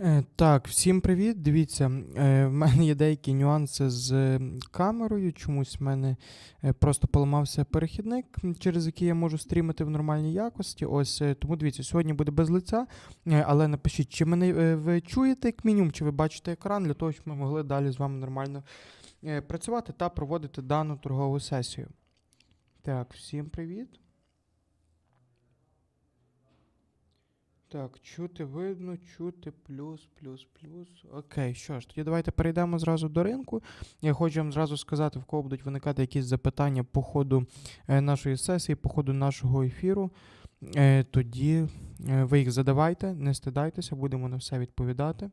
Е, Так, всім привіт. Дивіться, е, в мене є деякі нюанси з камерою. Чомусь в мене е, просто поламався перехідник, через який я можу стрімити в нормальній якості. Ось тому дивіться, сьогодні буде без лиця. Але напишіть, чи мене ви чуєте як мінімум, чи ви бачите екран для того, щоб ми могли далі з вами нормально працювати та проводити дану торгову сесію. Так, всім привіт. Так, чути видно, чути, плюс, плюс, плюс. Окей, що ж, тоді давайте перейдемо зразу до ринку. Я хочу вам зразу сказати, в кого будуть виникати якісь запитання по ходу е, нашої сесії, по ходу нашого ефіру. Е, тоді е, ви їх задавайте, не стидайтеся, будемо на все відповідати.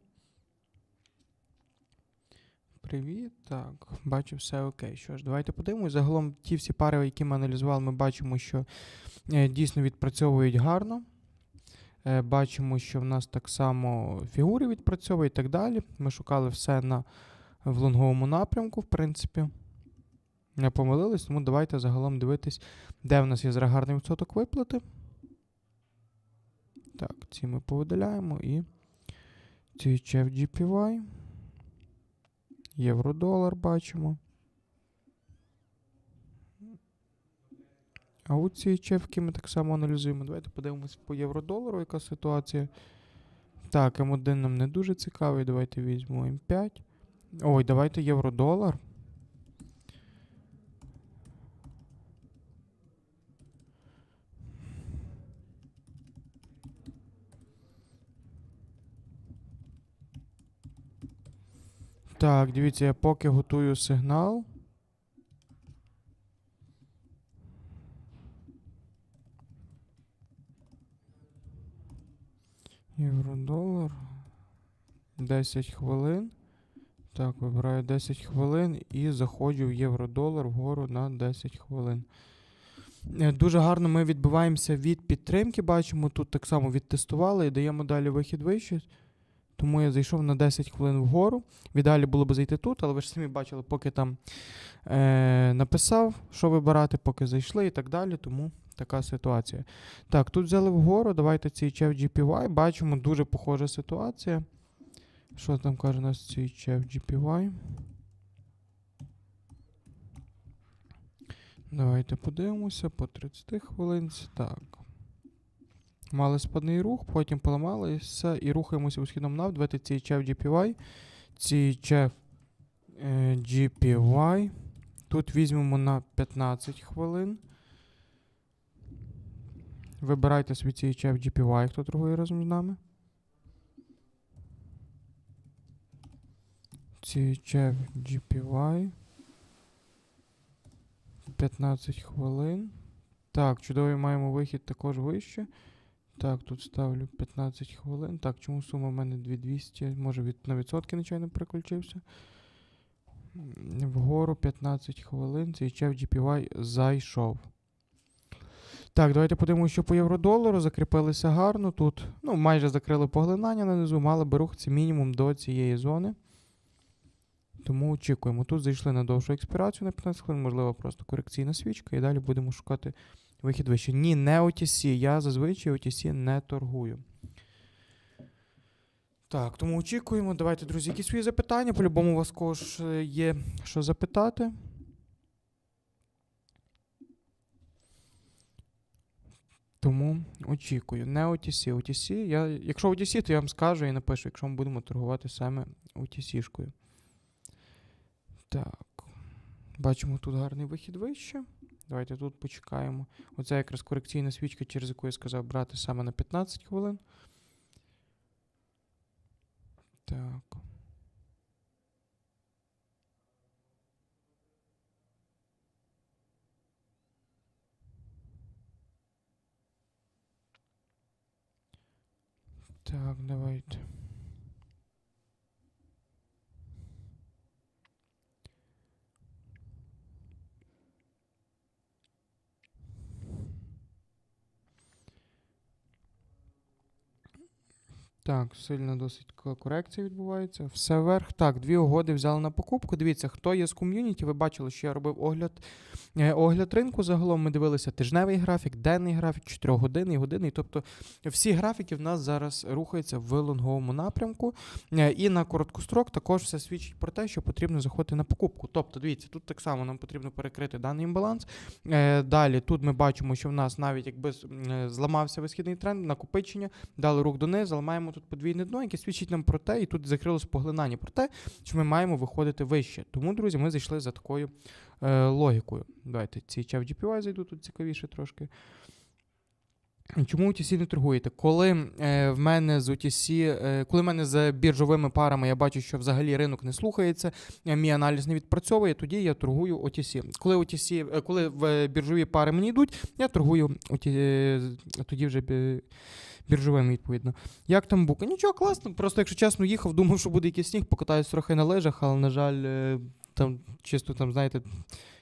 Привіт, так, бачу, все окей. Що ж, давайте подивимось. Загалом ті всі пари, які ми аналізували, ми бачимо, що дійсно відпрацьовують гарно. Е, Бачимо, що в нас так само фігури відпрацьовують і так далі. Ми шукали все на в лонговому напрямку, в принципі. Не помилились, тому давайте загалом дивитись, де в нас є зараз відсоток виплати. Так, ці ми повидаляємо і CHF GPY. Євро-долар бачимо. А от ці чевки ми так само аналізуємо. Давайте подивимось по євро-долару, яка ситуація. Так, М1 нам не дуже цікавий. Давайте візьмемо М5. Ой, давайте євро-долар. Так, дивіться, я поки готую сигнал. Євро-долар. 10 хвилин. Так, вибираю 10 хвилин і заходжу в євро-долар вгору на 10 хвилин. Е, Дуже гарно ми відбиваємося від підтримки. Бачимо, тут так само відтестували і даємо далі вихід вище. Тому я зайшов на 10 хвилин вгору. В ідеалі було б зайти тут, але ви ж самі бачили, поки там е, написав, що вибирати, поки зайшли і так далі. Тому така ситуація. Так, тут взяли вгору. Давайте цей GPY. Бачимо, дуже похожа ситуація. Що там каже у нас цей GPY? Давайте подивимося по 30 хвилинці. Так. Мали спадний рух, потім поламали і рухаємося у східному нав. Давайте цей GPY. Цей е, GPY. Тут візьмемо на 15 хвилин. Вибирайте свій цей чев GPY, хто торгує разом з нами. Чев GPY. 15 хвилин. Так, чудовий маємо вихід також вище. Так, тут ставлю 15 хвилин. Так, чому сума в мене 2200? Може від, на відсотки нечайно переключився. Вгору 15 хвилин. Чев GPY зайшов. Так, давайте подивимося, що по євро-долару. Закріпилися гарно. Тут ну, майже закрили поглинання нанизу, мали би рухатися мінімум до цієї зони. Тому очікуємо. Тут зайшли на довшу експірацію на 15 хвилин, можливо, просто корекційна свічка, і далі будемо шукати вихід вище. Ні, не OTC. Я зазвичай OTC не торгую. Так, тому очікуємо. Давайте, друзі, якісь свої запитання. По-любому у вас кож е, є що запитати. Тому очікую. Не OTC. OTC. Я, якщо OTC, то я вам скажу і напишу, якщо ми будемо торгувати саме OTC-шкою. Так. Бачимо тут гарний вихід вище. Давайте тут почекаємо. Оце якраз корекційна свічка, через яку я сказав брати саме на 15 хвилин. Так. Так, давайте. Так, сильна досить корекція відбувається. Все вверх. Так, дві угоди взяли на покупку. Дивіться, хто є з ком'юніті. Ви бачили, що я робив огляд, е, огляд ринку. Загалом ми дивилися тижневий графік, денний графік, 4 години, годинний. Тобто всі графіки в нас зараз рухаються в лонговому напрямку. Е, І на короткострок також все свідчить про те, що потрібно заходити на покупку. Тобто, дивіться, тут так само нам потрібно перекрити даний імбаланс. Е, Далі тут ми бачимо, що в нас навіть якби зламався висхідний тренд, накопичення, дали рух донизу, але маємо тут подвійне дно, яке свідчить нам про те, і тут закрилось поглинання про те, що ми маємо виходити вище. Тому, друзі, ми зайшли за такою е, логікою. Давайте ці чав GPY зайду, тут цікавіше трошки. Чому OTC не торгуєте? Коли е, в мене з OTC, е, коли в мене з біржовими парами я бачу, що взагалі ринок не слухається, е, мій аналіз не відпрацьовує, тоді я торгую OTC. Коли OTC, е, коли в біржові пари мені йдуть, я торгую OT, е, тоді вже бі- біржовими, відповідно. Як там бука? Нічого класно. Просто, якщо чесно, їхав, думав, що буде якийсь сніг, покатаюсь трохи на лижах, але, на жаль, е, там чисто там, знаєте,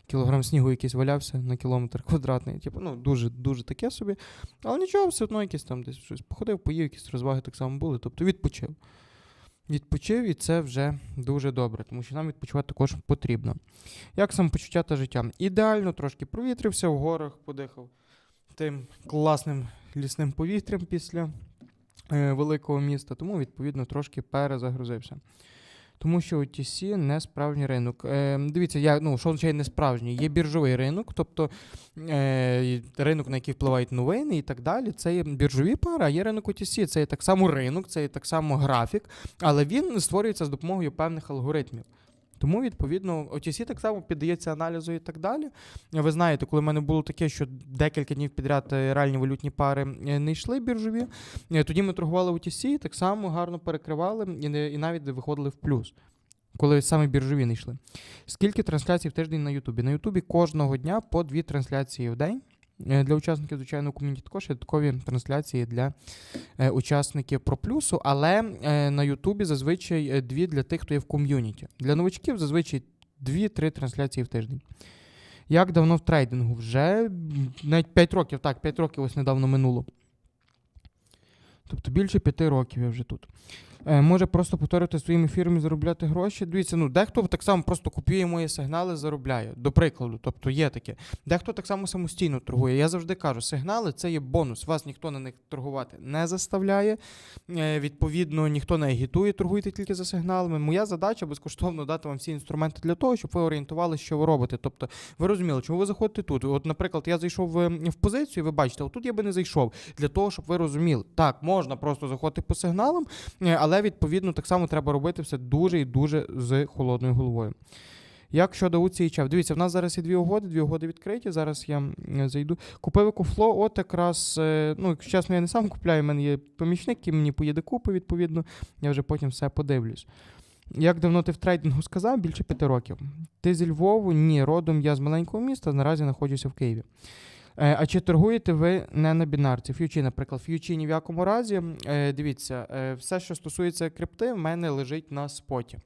кілограм снігу якийсь валявся на кілометр квадратний. Типу, ну, дуже, дуже таке собі. Але нічого, все одно якийсь там десь щось походив, поїв, якісь розваги так само були. Тобто відпочив. Відпочив, і це вже дуже добре, тому що нам відпочивати також потрібно. Як самопочуття та життя? Ідеально, трошки провітрився, в горах подихав тим класним лісним повітрям після е, великого міста, тому, відповідно, трошки перезагрузився. Тому що OTC не справжній ринок. Е, дивіться, я, ну, що означає не справжній? Є біржовий ринок, тобто е, ринок, на який впливають новини і так далі. Це є біржові пари, а є ринок OTC. Це є так само ринок, це є так само графік, але він створюється з допомогою певних алгоритмів. Тому, відповідно, OTC так само піддається аналізу і так далі. Ви знаєте, коли в мене було таке, що декілька днів підряд е, реальні валютні пари е, не йшли біржові, е, тоді ми торгували OTC так само гарно перекривали і навіть виходили в плюс. Коли саме біржові не йшли. Скільки трансляцій в тиждень на Ютубі? На Ютубі кожного дня по дві трансляції в день. Е, Для учасників звичайного ком'юніті також є додаткові трансляції для е, учасників про плюсу, але е, на Ютубі зазвичай дві для тих, хто є в ком'юніті. Для новачків зазвичай дві-три трансляції в тиждень. Як давно в трейдингу? Вже навіть 5 років, так, 5 років ось недавно минуло. Тобто більше 5 років я вже тут. Е, може просто повторювати своїм ефіром заробляти гроші. Дивіться, ну дехто так само просто купує мої сигнали, заробляє. До прикладу, тобто є таке. Дехто так само самостійно торгує. Я завжди кажу, сигнали це є бонус. Вас ніхто на них торгувати не заставляє. Е, відповідно, ніхто не агітує, торгуйте тільки за сигналами. Моя задача безкоштовно дати вам всі інструменти для того, щоб ви орієнтувалися, що ви робите. Тобто, ви розуміли, чому ви заходите тут. От, наприклад, я зайшов в, в позицію, ви бачите, отут я би не зайшов. Для того, щоб ви розуміли, так, можна просто заходити по сигналам, е, але відповідно так само треба робити все дуже і дуже з холодною головою. Як щодо ЧАВ? Дивіться, в нас зараз є дві угоди, дві угоди відкриті. Зараз я зайду. Купив екофло, от якраз, е, ну, якщо чесно, я не сам купляю, в мене є помічник, який мені поїде купи, відповідно, я вже потім все подивлюсь. Як давно ти в трейдингу сказав? Більше п'яти років. Ти зі Львову? Ні, родом я з маленького міста, наразі знаходжуся в Києві. Е, А чи торгуєте ви не на бінарці? Ф'ючі, наприклад, ф'ючі ні в якому разі. Е, Дивіться, е, все, що стосується крипти, в мене лежить на споті.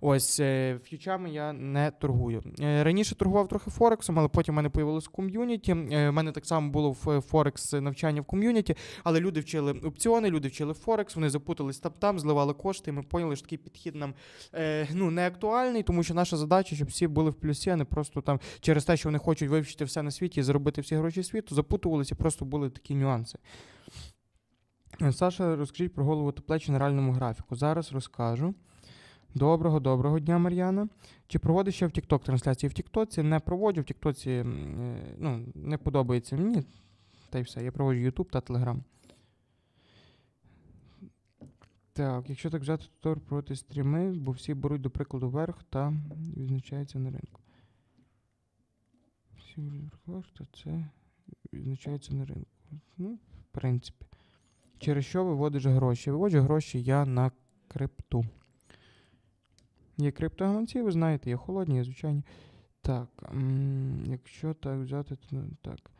Ось ф'ючами я не торгую. Раніше торгував трохи Форексом, але потім в мене появилось ком'юніті. В мене так само було в Форекс навчання в ком'юніті, але люди вчили опціони, люди вчили Форекс, вони запутались там там, зливали кошти, і ми поняли, що такий підхід нам ну, не актуальний, тому що наша задача, щоб всі були в плюсі, а не просто там через те, що вони хочуть вивчити все на світі і заробити всі гроші світу, запутувалися, просто були такі нюанси. Е, Саша, розкажіть про голову та плечі на реальному графіку. Зараз розкажу. Доброго, доброго дня, Мар'яна. Чи проводиш ще в TikTok трансляції? В TikTok не проводжу, в м, е, ну, не подобається мені. Та й все. Я проводжу YouTube та Telegram. Так, якщо так взяти, то Тор проти стріми, бо всі беруть, до прикладу, вверх та відзначається на ринку. Та це відзначається на ринку. Ну, в принципі. Через що виводиш гроші? Виводжу гроші я на крипту. Є криптогаманці, ви знаєте, є холодні, є звичайні. Так, м, якщо так взяти, то ну, так.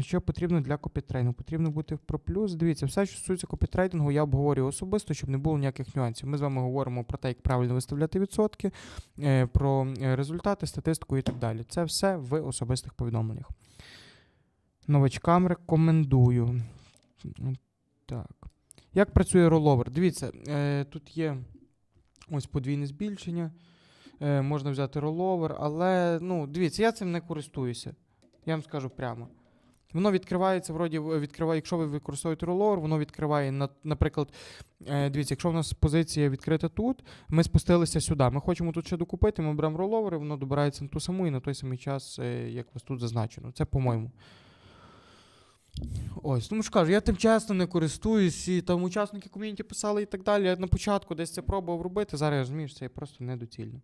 Що потрібно для копітрейдингу? Потрібно бути в ProPlus. Дивіться, все, що стосується копітрейдингу, я обговорюю особисто, щоб не було ніяких нюансів. Ми з вами говоримо про те, як правильно виставляти відсотки, е, про е, результати, статистику і так далі. Це все в особистих повідомленнях. Новачкам рекомендую. Так. Як працює роловер? Дивіться, е, тут є ось подвійне збільшення. Можна взяти роловер, але ну, дивіться, я цим не користуюся. Я вам скажу прямо. Воно відкривається, вроді відкриває, якщо ви використовуєте роловер, воно відкриває, наприклад, е, дивіться, якщо в нас позиція відкрита тут, ми спустилися сюди. Ми хочемо тут ще докупити, ми беремо роловер, і воно добирається на ту саму і на той самий час, е, як у вас тут зазначено. Це по-моєму. Ось, тому що кажу, я тим чесно не користуюсь, і там учасники ком'юніті писали і так далі. Я на початку десь це пробував робити, зараз я розумію, що це просто недоцільно.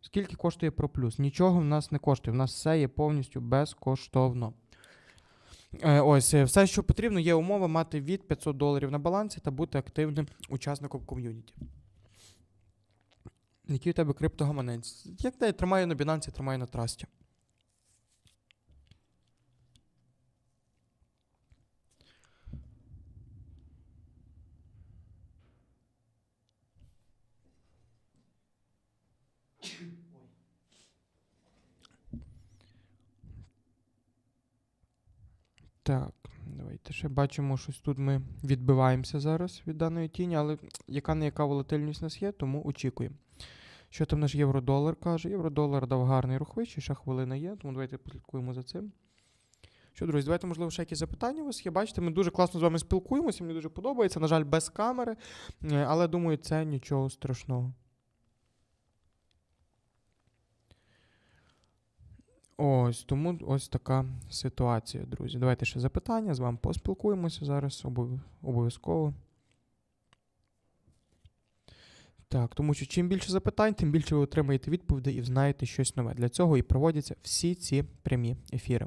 Скільки коштує ProPlus? Нічого в нас не коштує. В нас все є повністю безкоштовно. Е, ось, е, все, що потрібно, є умова мати від 500 доларів на балансі та бути активним учасником ком'юніті. Який у тебе криптогаманець? Як я тримаю на Binance, тримаю на трасті. Так, давайте ще бачимо, щось тут ми відбиваємося зараз від даної тіні, але яка не яка волатильність у нас є, тому очікуємо. Що там наш євро-долар каже? Євро-долар дав гарний рух вище, ще хвилина є, тому давайте послідкуємо за цим. Що, друзі, давайте, можливо, ще якісь запитання у вас є. Бачите, ми дуже класно з вами спілкуємося, мені дуже подобається. На жаль, без камери, е, але думаю, це нічого страшного. Ось тому ось така ситуація, друзі. Давайте ще запитання, з вами поспілкуємося зараз обов'язково. Так, тому що чим більше запитань, тим більше ви отримаєте відповіді і знаєте щось нове. Для цього і проводяться всі ці прямі ефіри.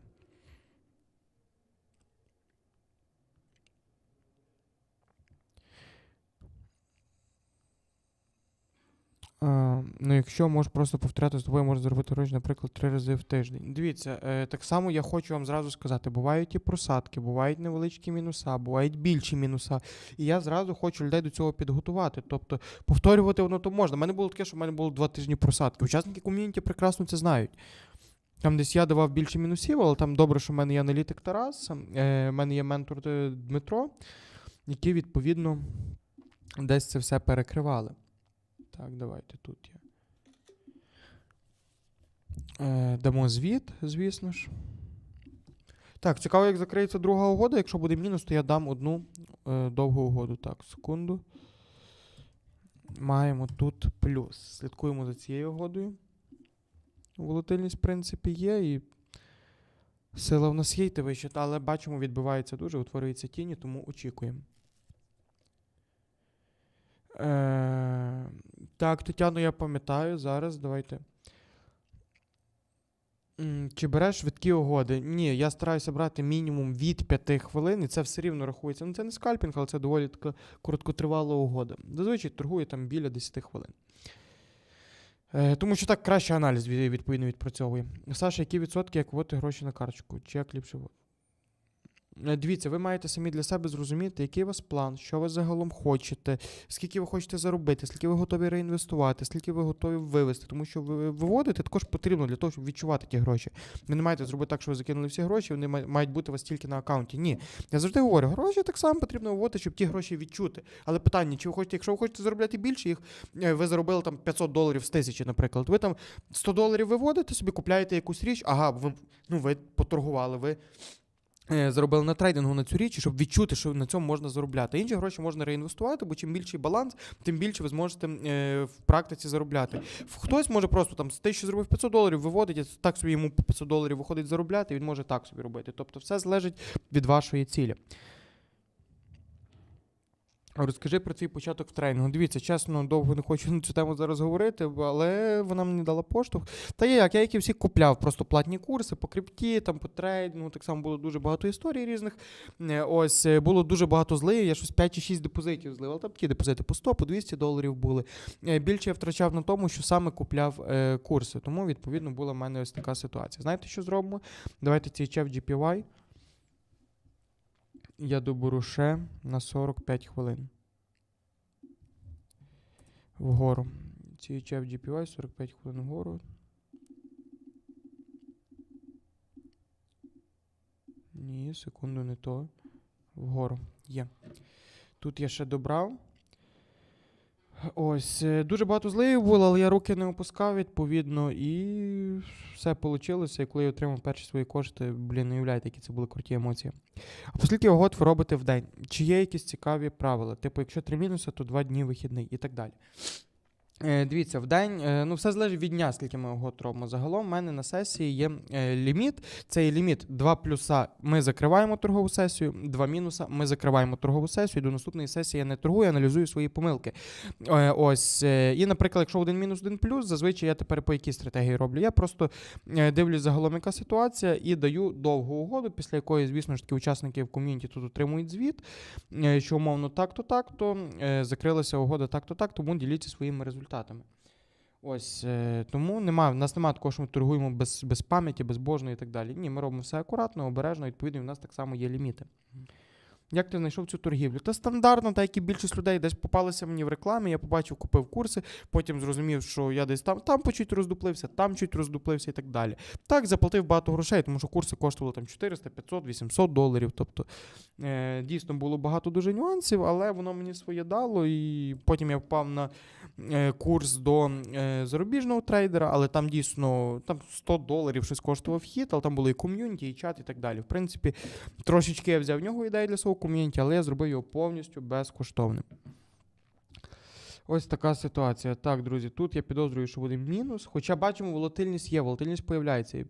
А, ну, якщо можеш просто повторяти з тобою, можна зробити роль, наприклад, три рази в тиждень. Дивіться, е, так само я хочу вам зразу сказати: бувають і просадки, бувають невеличкі мінуса, бувають більші мінуса. І я зразу хочу людей до цього підготувати. Тобто повторювати воно то можна. У мене було таке, що в мене було два тижні просадки. Учасники ком'юніті прекрасно це знають. Там десь я давав більше мінусів, але там добре, що в мене є аналітик Тарас, е, в мене є ментор е, Дмитро, які, відповідно, десь це все перекривали. Так, давайте тут є. Е, дамо звіт, звісно ж. Так, цікаво, як закриється друга угода. Якщо буде мінус, то я дам одну е, довгу угоду. Так, секунду. Маємо тут плюс. Слідкуємо за цією угодою. Волатильність, в принципі, є, і сила в нас є, йти вище, але бачимо, відбивається дуже, утворюється тіні, тому очікуємо. Е, так, Тетяно, я пам'ятаю зараз. Давайте. Чи береш швидкі угоди? Ні, я стараюся брати мінімум від 5 хвилин, і це все рівно рахується. Ну, це не скальпінг, але це доволі така короткотривала угода. Зазвичай торгує там біля 10 хвилин. Е, тому що так краще аналіз відповідно відпрацьовує. Саша, які відсотки, як вводити гроші на карточку? Чи як ліпше? ввод- Е, Дивіться, ви маєте самі для себе зрозуміти, який у вас план, що ви загалом хочете, скільки ви хочете заробити, скільки ви готові реінвестувати, скільки ви готові вивести. Тому що ви виводити також потрібно для того, щоб відчувати ті гроші. Ви не маєте зробити так, що ви закинули всі гроші, вони мають бути у вас тільки на аккаунті. Ні. Я завжди говорю, гроші так само потрібно виводити, щоб ті гроші відчути. Але питання, чи ви хочете, якщо ви хочете заробляти більше, їх е, ви заробили там 500 доларів з тисячі, наприклад. Ви там 100 доларів виводите, собі купляєте якусь річ, ага, ви, ну, ви поторгували, ви е, заробили на трейдингу на цю річ, щоб відчути, що на цьому можна заробляти. Інші гроші можна реінвестувати, бо чим більший баланс, тим більше ви зможете е, в практиці заробляти. Хтось може просто там з тисячі зробив 500 доларів, виводить, так собі йому по 500 доларів виходить заробляти, і він може так собі робити. Тобто все залежить від вашої цілі. Розкажи про твій початок в тренінгу. Дивіться, чесно, довго не хочу на цю тему зараз говорити, але вона мені дала поштовх. Та є як, я як і всі купляв просто платні курси по крипті, там по трейдингу, так само було дуже багато історій різних. Е, Ось е, було дуже багато зливів, я щось 5 чи 6 депозитів злив, але там такі депозити по 100, по 200 доларів були. Е, Більше я втрачав на тому, що саме купляв курси. Тому, відповідно, була в мене ось така ситуація. Знаєте, що зробимо? Давайте цей чеф GPY. Я доберу ще на 45 хвилин. Вгору. CHF GPY 45 хвилин вгору. Ні, секунду, не то. Вгору. Є. Тут я ще добрав. Ось, е, дуже багато зливів було, але я руки не опускав, відповідно, і все вийшло. І коли я отримав перші свої кошти, блін, не уявляєте, які це були круті емоції. А скільки угод ви робите в день? Чи є якісь цікаві правила? Типу, якщо три мінуси, то два дні вихідний і так далі. Е, дивіться, в день, е, ну все залежить від дня, скільки ми угод робимо. Загалом в мене на сесії є е, ліміт. Цей ліміт 2 плюса ми закриваємо торгову сесію, 2 мінуса ми закриваємо торгову сесію. До наступної сесії я не торгую, аналізую свої помилки. Ось. І, наприклад, якщо один мінус, один плюс, зазвичай я тепер по якій стратегії роблю. Я просто дивлюсь загалом, яка ситуація, і даю довгу угоду, після якої, звісно ж таки, учасники в ком'юніті тут отримують звіт, що умовно так-то, так-то, закрилася угода так-то, так, тому діліться своїми результатами. Ось е, тому немає, в нас немає такого, що ми торгуємо без, без пам'яті, безбожно і так далі. Ні, ми робимо все акуратно, обережно, відповідно, і в нас так само є ліміти. Як ти знайшов цю торгівлю? Та стандартно, так як і більшість людей десь попалися мені в рекламі, я побачив, купив курси, потім зрозумів, що я десь там, там по чуть роздуплився, там чуть роздуплився і так далі. Так, заплатив багато грошей, тому що курси коштували там 400, 500, 800 доларів. Тобто е, дійсно було багато дуже нюансів, але воно мені своє дало. І потім я впав на е, курс до е, зарубіжного трейдера, але там дійсно там 100 доларів щось коштував вхід, але там були і ком'юніті, і чат, і так далі. В принципі, трошечки я взяв в нього ідеї для свого ком'юніті, але я зробив його повністю безкоштовним. Ось така ситуація. Так, друзі, тут я підозрюю, що буде мінус. Хоча бачимо, волатильність є, волатильність появляється.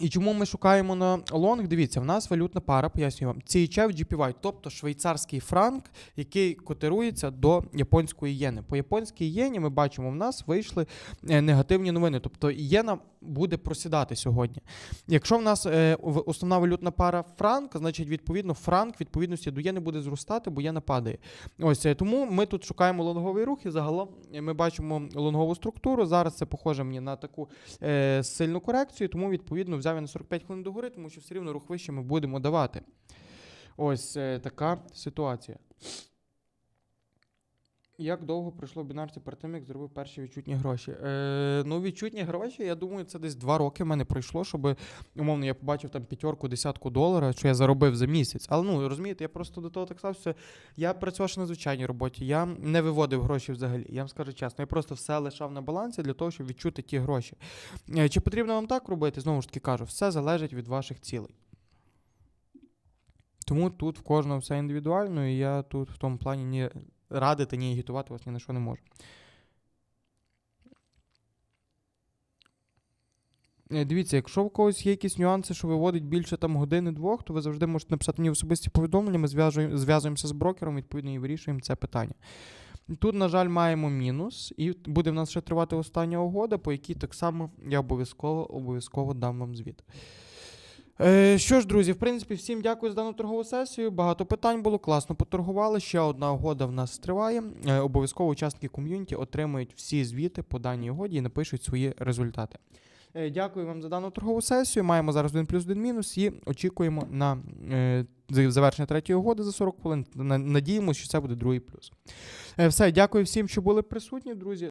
І чому ми шукаємо на лонг? Дивіться, в нас валютна пара, пояснюю вам, CHF GPY, тобто швейцарський франк, який котирується до японської єни. По японській єні ми бачимо, в нас вийшли е, негативні новини. Тобто єна буде просідати сьогодні. Якщо в нас е, основна валютна пара франк, значить, відповідно, франк відповідності до єни буде зростати, бо єна падає. Ось е, тому ми тут шукаємо лонговий рух, і загалом ми бачимо лонгову структуру. Зараз це похоже мені на таку сильну корекцію, тому відповідно взяв я на 45 хвилин догори, тому що все рівно рух вище ми будемо давати. Ось е, така ситуація. Як довго пройшло бінарці перед тим, як зробив перші відчутні гроші? Е, ну, відчутні гроші, я думаю, це десь два роки в мене пройшло, щоб, умовно, я побачив там п'ятерку, десятку долара, що я заробив за місяць. Але ну розумієте, я просто до того так стався. Я працював ще на звичайній роботі, я не виводив гроші взагалі. Я вам скажу чесно, я просто все лишав на балансі для того, щоб відчути ті гроші. Е, Чи потрібно вам так робити? Знову ж таки кажу, все залежить від ваших цілей. Тому тут в кожного все індивідуально, і я тут в тому плані ні радити, ні агітувати вас ні на що не можу. Е, Дивіться, якщо в когось є якісь нюанси, що виводить більше там години-двох, то ви завжди можете написати мені особисті повідомлення, ми зв'язуємося з брокером, відповідно, і вирішуємо це питання. Тут, на жаль, маємо мінус, і буде в нас ще тривати остання угода, по якій так само я обов'язково обов'язково дам вам звіт. Е, що ж, друзі, в принципі, всім дякую за дану торгову сесію. Багато питань було, класно поторгували. Ще одна угода в нас триває. Е, обов'язково учасники ком'юніті отримують всі звіти по даній угоді і напишуть свої результати. Е, Дякую вам за дану торгову сесію. Маємо зараз 1 плюс 1 мінус і очікуємо на завершення третьої угоди за 40 хвилин. Надіємося, що це буде другий плюс. Е, Все, дякую всім, що були присутні, друзі.